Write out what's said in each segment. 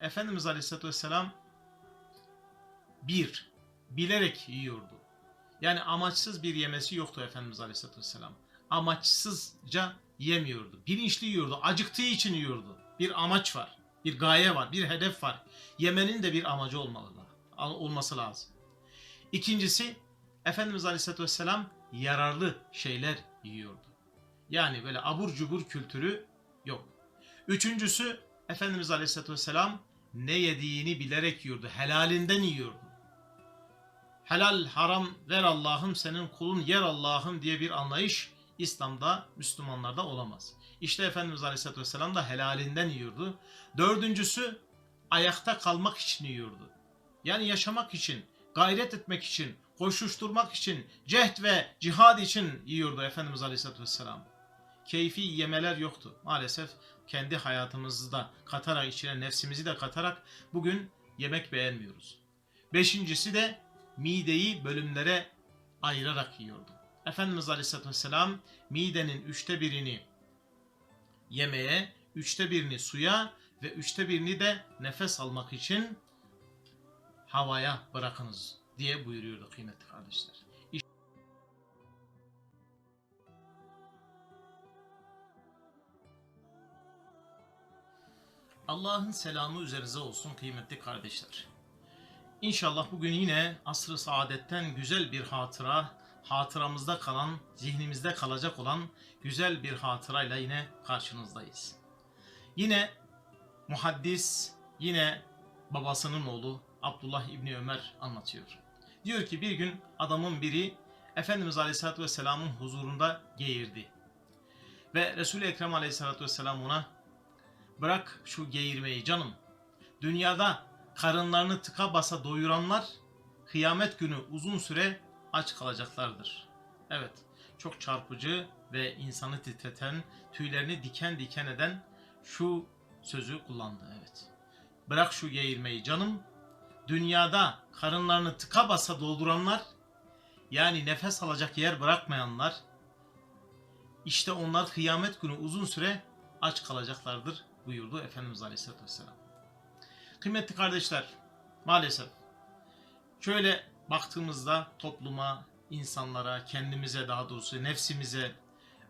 Efendimiz Aleyhisselatü Vesselam bir, bilerek yiyordu. Yani amaçsız bir yemesi yoktu Efendimiz Aleyhisselatü Vesselam. Amaçsızca yemiyordu. Bilinçli yiyordu. Acıktığı için yiyordu. Bir amaç var. Bir gaye var. Bir hedef var. Yemenin de bir amacı olmalı, olması lazım. İkincisi Efendimiz Aleyhisselatü Vesselam yararlı şeyler yiyordu. Yani böyle abur cubur kültürü yok. Üçüncüsü Efendimiz Aleyhisselatü Vesselam ne yediğini bilerek yiyordu. Helalinden yiyordu. Helal haram ver Allah'ım senin kulun yer Allah'ım diye bir anlayış İslam'da Müslümanlarda olamaz. İşte Efendimiz Aleyhisselatü Vesselam da helalinden yiyordu. Dördüncüsü ayakta kalmak için yiyordu. Yani yaşamak için, gayret etmek için, koşuşturmak için, cehd ve cihad için yiyordu Efendimiz Aleyhisselatü Vesselam. Keyfi yemeler yoktu. Maalesef kendi hayatımızı da katarak, içine nefsimizi de katarak bugün yemek beğenmiyoruz. Beşincisi de mideyi bölümlere ayırarak yiyordu. Efendimiz Aleyhisselatü Vesselam midenin üçte birini yemeğe, üçte birini suya ve üçte birini de nefes almak için havaya bırakınız diye buyuruyordu kıymetli kardeşler. Allah'ın selamı üzerinize olsun kıymetli kardeşler. İnşallah bugün yine asr-ı saadetten güzel bir hatıra, hatıramızda kalan, zihnimizde kalacak olan güzel bir hatırayla yine karşınızdayız. Yine muhaddis, yine babasının oğlu Abdullah İbni Ömer anlatıyor. Diyor ki bir gün adamın biri Efendimiz Aleyhisselatü Vesselam'ın huzurunda geğirdi. Ve Resul-i Ekrem Aleyhisselatü Vesselam ona bırak şu geğirmeyi canım. Dünyada karınlarını tıka basa doyuranlar kıyamet günü uzun süre aç kalacaklardır. Evet, çok çarpıcı ve insanı titreten, tüylerini diken diken eden şu sözü kullandı. Evet. Bırak şu geğirmeyi canım. Dünyada karınlarını tıka basa dolduranlar, yani nefes alacak yer bırakmayanlar, işte onlar kıyamet günü uzun süre aç kalacaklardır buyurdu Efendimiz Aleyhisselatü Vesselam. Kıymetli kardeşler, maalesef şöyle baktığımızda topluma, insanlara, kendimize daha doğrusu nefsimize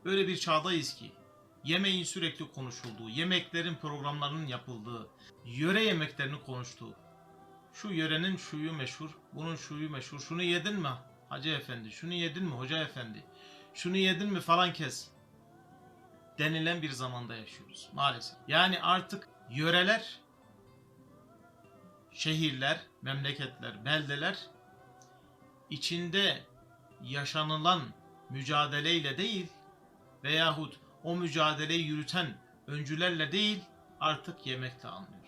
öyle bir çağdayız ki yemeğin sürekli konuşulduğu, yemeklerin programlarının yapıldığı, yöre yemeklerini konuştuğu, şu yörenin şuyu meşhur, bunun şuyu meşhur, şunu yedin mi hacı efendi, şunu yedin mi hoca efendi, şunu yedin mi falan kes denilen bir zamanda yaşıyoruz maalesef. Yani artık yöreler, şehirler, memleketler, beldeler içinde yaşanılan mücadeleyle değil veyahut o mücadeleyi yürüten öncülerle değil artık yemekle anlıyor.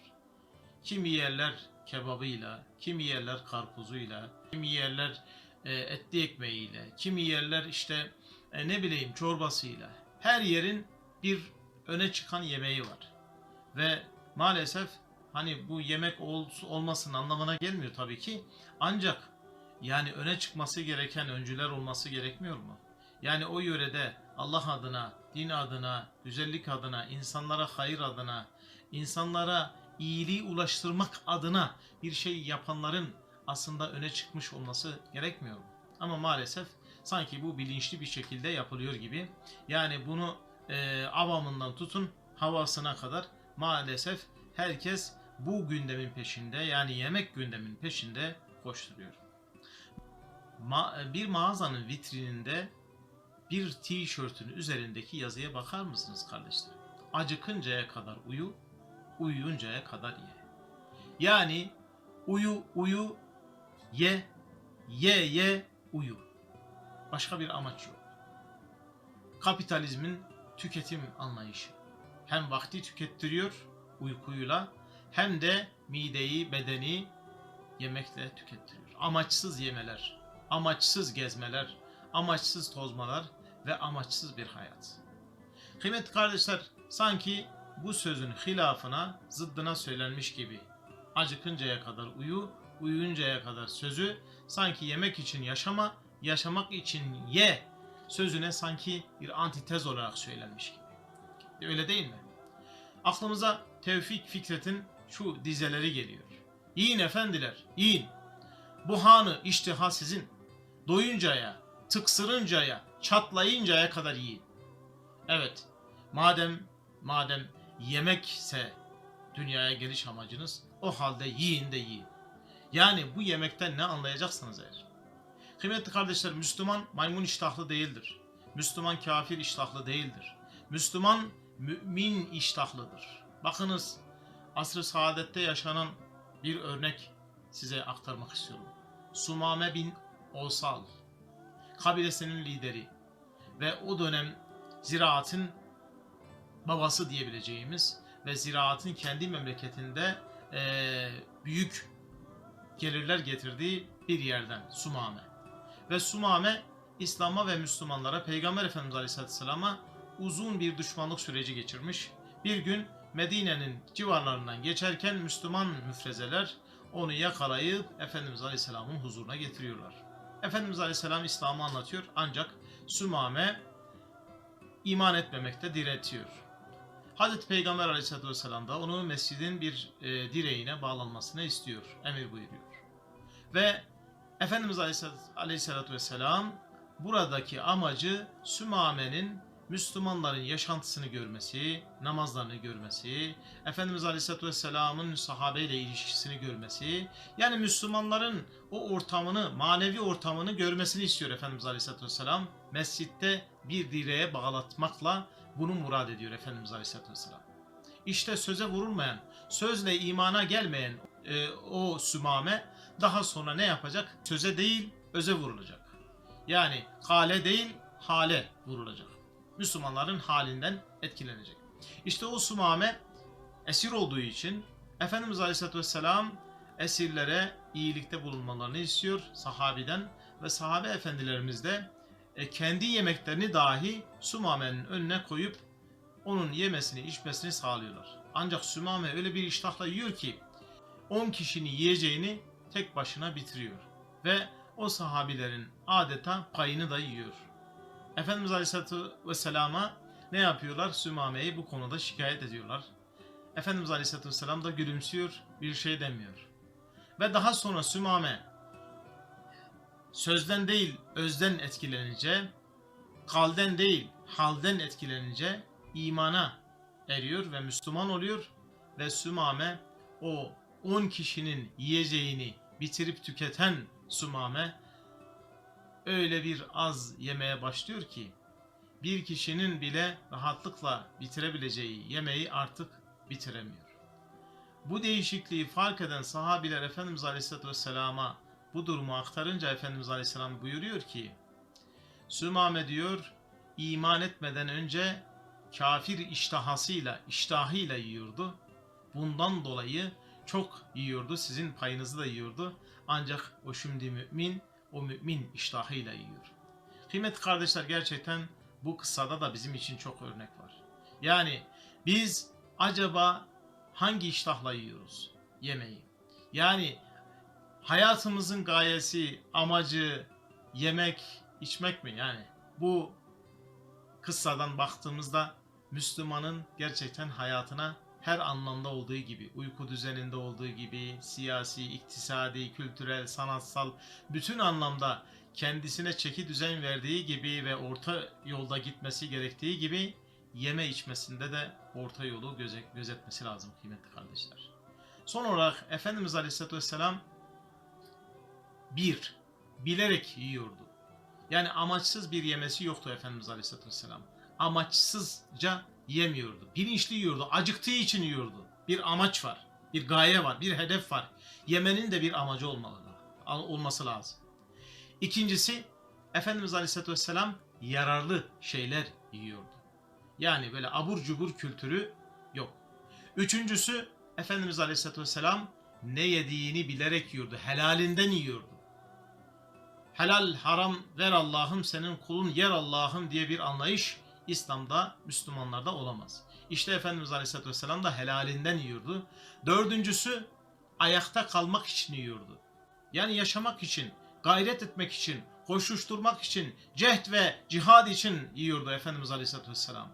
Kimi yerler kebabıyla, kimi yerler karpuzuyla, kimi yerler e, etli ekmeğiyle, kimi yerler işte e, ne bileyim çorbasıyla. Her yerin bir öne çıkan yemeği var. Ve maalesef hani bu yemek ol, olmasının anlamına gelmiyor tabii ki. Ancak yani öne çıkması gereken öncüler olması gerekmiyor mu? Yani o yörede Allah adına, din adına, güzellik adına, insanlara hayır adına, insanlara iyiliği ulaştırmak adına bir şey yapanların aslında öne çıkmış olması gerekmiyor mu? Ama maalesef sanki bu bilinçli bir şekilde yapılıyor gibi. Yani bunu e, avamından tutun havasına kadar maalesef herkes bu gündemin peşinde yani yemek gündemin peşinde koşturuyor. Ma- bir mağazanın vitrininde bir tişörtün üzerindeki yazıya bakar mısınız kardeşler? Acıkıncaya kadar uyu, uyuyuncaya kadar ye. Yani uyu uyu ye, ye ye uyu. Başka bir amaç yok. Kapitalizmin tüketim anlayışı. Hem vakti tükettiriyor uykuyla hem de mideyi, bedeni yemekle tükettiriyor. Amaçsız yemeler, amaçsız gezmeler, amaçsız tozmalar ve amaçsız bir hayat. Kıymetli kardeşler, sanki bu sözün hilafına, zıddına söylenmiş gibi. Acıkıncaya kadar uyu, uyuyuncaya kadar sözü sanki yemek için yaşama, yaşamak için ye sözüne sanki bir antitez olarak söylenmiş gibi. Öyle değil mi? Aklımıza Tevfik Fikret'in şu dizeleri geliyor. Yiyin efendiler, yiyin. Bu hanı iştiha sizin. Doyuncaya, tıksırıncaya, çatlayıncaya kadar yiyin. Evet, madem madem yemekse dünyaya geliş amacınız, o halde yiyin de yiyin. Yani bu yemekten ne anlayacaksınız eğer? Kıymetli kardeşler, Müslüman maymun iştahlı değildir. Müslüman kafir iştahlı değildir. Müslüman mümin iştahlıdır. Bakınız, asr-ı saadette yaşanan bir örnek size aktarmak istiyorum. Sumame bin Osal, kabilesinin lideri ve o dönem ziraatın babası diyebileceğimiz ve ziraatın kendi memleketinde eee, büyük gelirler getirdiği bir yerden Sumame. Ve Sumame İslam'a ve Müslümanlara Peygamber Efendimiz Aleyhisselatü Vesselam'a uzun bir düşmanlık süreci geçirmiş. Bir gün Medine'nin civarlarından geçerken Müslüman müfrezeler onu yakalayıp Efendimiz Aleyhisselam'ın huzuruna getiriyorlar. Efendimiz Aleyhisselam İslam'ı anlatıyor ancak Sümame iman etmemekte diretiyor. Hazreti Peygamber Aleyhisselatü Vesselam da onu mescidin bir e, direğine bağlanmasını istiyor, emir buyuruyor. Ve Efendimiz Aleyhisselatü, Vesselam buradaki amacı Sümame'nin Müslümanların yaşantısını görmesi, namazlarını görmesi, Efendimiz Aleyhisselatü Vesselam'ın sahabeyle ilişkisini görmesi, yani Müslümanların o ortamını, manevi ortamını görmesini istiyor Efendimiz Aleyhisselatü Vesselam. Mescitte bir direğe bağlatmakla bunu murad ediyor Efendimiz Aleyhisselatü Vesselam. İşte söze vurulmayan, sözle imana gelmeyen e, o sümame daha sonra ne yapacak? Söze değil, öze vurulacak. Yani kale değil, hale vurulacak. Müslümanların halinden etkilenecek. İşte o sumame esir olduğu için Efendimiz Aleyhisselatü Vesselam esirlere iyilikte bulunmalarını istiyor sahabiden ve sahabe efendilerimiz de e, kendi yemeklerini dahi Sumame'nin önüne koyup onun yemesini içmesini sağlıyorlar. Ancak Sümame öyle bir iştahla yiyor ki 10 kişinin yiyeceğini tek başına bitiriyor. Ve o sahabilerin adeta payını da yiyor. Efendimiz Aleyhisselatü Vesselam'a ne yapıyorlar? Sümame'yi bu konuda şikayet ediyorlar. Efendimiz Aleyhisselatü Vesselam da gülümsüyor, bir şey demiyor. Ve daha sonra Sümame sözden değil özden etkilenince, kalden değil halden etkilenince imana eriyor ve Müslüman oluyor ve Sümame o 10 kişinin yiyeceğini bitirip tüketen Sümame öyle bir az yemeye başlıyor ki bir kişinin bile rahatlıkla bitirebileceği yemeği artık bitiremiyor. Bu değişikliği fark eden sahabiler Efendimiz Aleyhisselatü Vesselam'a bu durumu aktarınca Efendimiz Aleyhisselam buyuruyor ki Sümame diyor iman etmeden önce kafir iştahasıyla, iştahıyla yiyordu. Bundan dolayı çok yiyordu, sizin payınızı da yiyordu. Ancak o şimdi mümin, o mümin iştahıyla yiyor. Kıymetli kardeşler gerçekten bu kıssada da bizim için çok örnek var. Yani biz acaba hangi iştahla yiyoruz yemeği? Yani hayatımızın gayesi, amacı yemek, içmek mi? Yani bu kıssadan baktığımızda Müslümanın gerçekten hayatına her anlamda olduğu gibi, uyku düzeninde olduğu gibi, siyasi, iktisadi, kültürel, sanatsal bütün anlamda kendisine çeki düzen verdiği gibi ve orta yolda gitmesi gerektiği gibi yeme içmesinde de orta yolu göze- gözetmesi lazım kıymetli kardeşler. Son olarak Efendimiz Aleyhisselatü Vesselam bir, bilerek yiyordu. Yani amaçsız bir yemesi yoktu Efendimiz Aleyhisselatü Vesselam. Amaçsızca yemiyordu. Bilinçli yiyordu. Acıktığı için yiyordu. Bir amaç var. Bir gaye var. Bir hedef var. Yemenin de bir amacı olmalı, olması lazım. İkincisi Efendimiz Aleyhisselatü Vesselam yararlı şeyler yiyordu. Yani böyle abur cubur kültürü yok. Üçüncüsü Efendimiz Aleyhisselatü Vesselam ne yediğini bilerek yiyordu. Helalinden yiyordu. Helal haram ver Allah'ım senin kulun yer Allah'ım diye bir anlayış İslam'da Müslümanlarda olamaz. İşte Efendimiz Aleyhisselatü Vesselam da helalinden yiyordu. Dördüncüsü ayakta kalmak için yiyordu. Yani yaşamak için, gayret etmek için, koşuşturmak için, cehd ve cihad için yiyordu Efendimiz Aleyhisselatü Vesselam.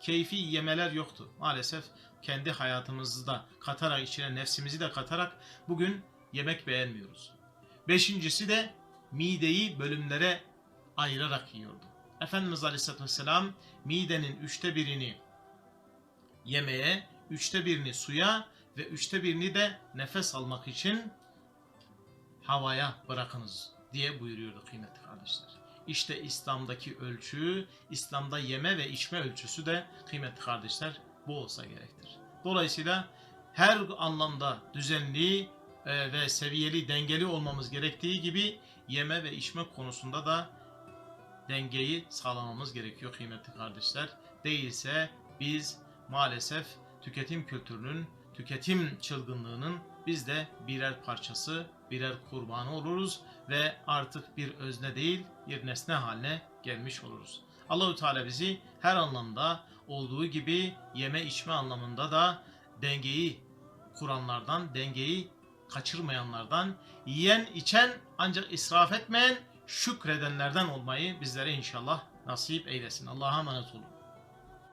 Keyfi yemeler yoktu. Maalesef kendi hayatımızı da katarak içine nefsimizi de katarak bugün yemek beğenmiyoruz. Beşincisi de mideyi bölümlere ayırarak yiyordu. Efendimiz Aleyhisselatü Vesselam midenin üçte birini yemeğe, üçte birini suya ve üçte birini de nefes almak için havaya bırakınız diye buyuruyordu kıymetli kardeşler. İşte İslam'daki ölçü, İslam'da yeme ve içme ölçüsü de kıymetli kardeşler bu olsa gerektir. Dolayısıyla her anlamda düzenli e, ve seviyeli, dengeli olmamız gerektiği gibi yeme ve içme konusunda da dengeyi sağlamamız gerekiyor kıymetli kardeşler. Değilse biz maalesef tüketim kültürünün, tüketim çılgınlığının biz de birer parçası, birer kurbanı oluruz ve artık bir özne değil, bir nesne haline gelmiş oluruz. Allahü Teala bizi her anlamda olduğu gibi yeme içme anlamında da dengeyi kuranlardan, dengeyi kaçırmayanlardan, yiyen içen ancak israf etmeyen şükredenlerden olmayı bizlere inşallah nasip eylesin. Allah'a emanet olun.